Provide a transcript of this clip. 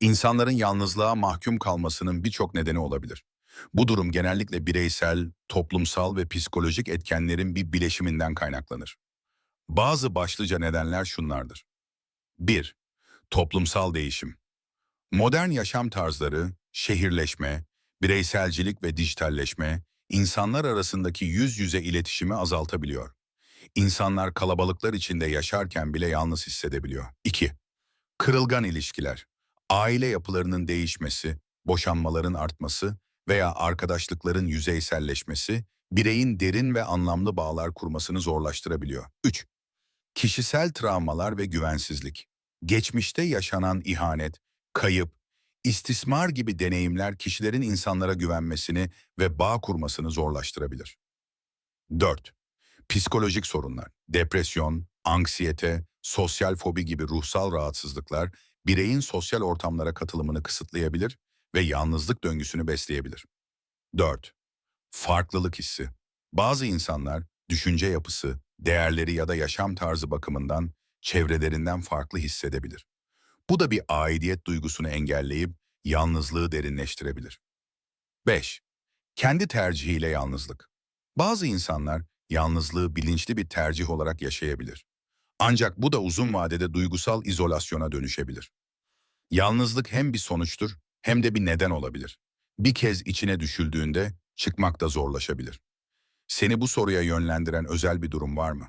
İnsanların yalnızlığa mahkum kalmasının birçok nedeni olabilir. Bu durum genellikle bireysel, toplumsal ve psikolojik etkenlerin bir bileşiminden kaynaklanır. Bazı başlıca nedenler şunlardır. 1. Toplumsal değişim. Modern yaşam tarzları, şehirleşme, bireyselcilik ve dijitalleşme, insanlar arasındaki yüz yüze iletişimi azaltabiliyor. İnsanlar kalabalıklar içinde yaşarken bile yalnız hissedebiliyor. 2. Kırılgan ilişkiler. Aile yapılarının değişmesi, boşanmaların artması veya arkadaşlıkların yüzeyselleşmesi, bireyin derin ve anlamlı bağlar kurmasını zorlaştırabiliyor. 3. Kişisel travmalar ve güvensizlik. Geçmişte yaşanan ihanet, kayıp, istismar gibi deneyimler kişilerin insanlara güvenmesini ve bağ kurmasını zorlaştırabilir. 4. Psikolojik sorunlar, depresyon, anksiyete, sosyal fobi gibi ruhsal rahatsızlıklar bireyin sosyal ortamlara katılımını kısıtlayabilir ve yalnızlık döngüsünü besleyebilir. 4. Farklılık hissi. Bazı insanlar düşünce yapısı, değerleri ya da yaşam tarzı bakımından çevrelerinden farklı hissedebilir. Bu da bir aidiyet duygusunu engelleyip yalnızlığı derinleştirebilir. 5. Kendi tercihiyle yalnızlık. Bazı insanlar yalnızlığı bilinçli bir tercih olarak yaşayabilir. Ancak bu da uzun vadede duygusal izolasyona dönüşebilir. Yalnızlık hem bir sonuçtur hem de bir neden olabilir. Bir kez içine düşüldüğünde çıkmak da zorlaşabilir. Seni bu soruya yönlendiren özel bir durum var mı?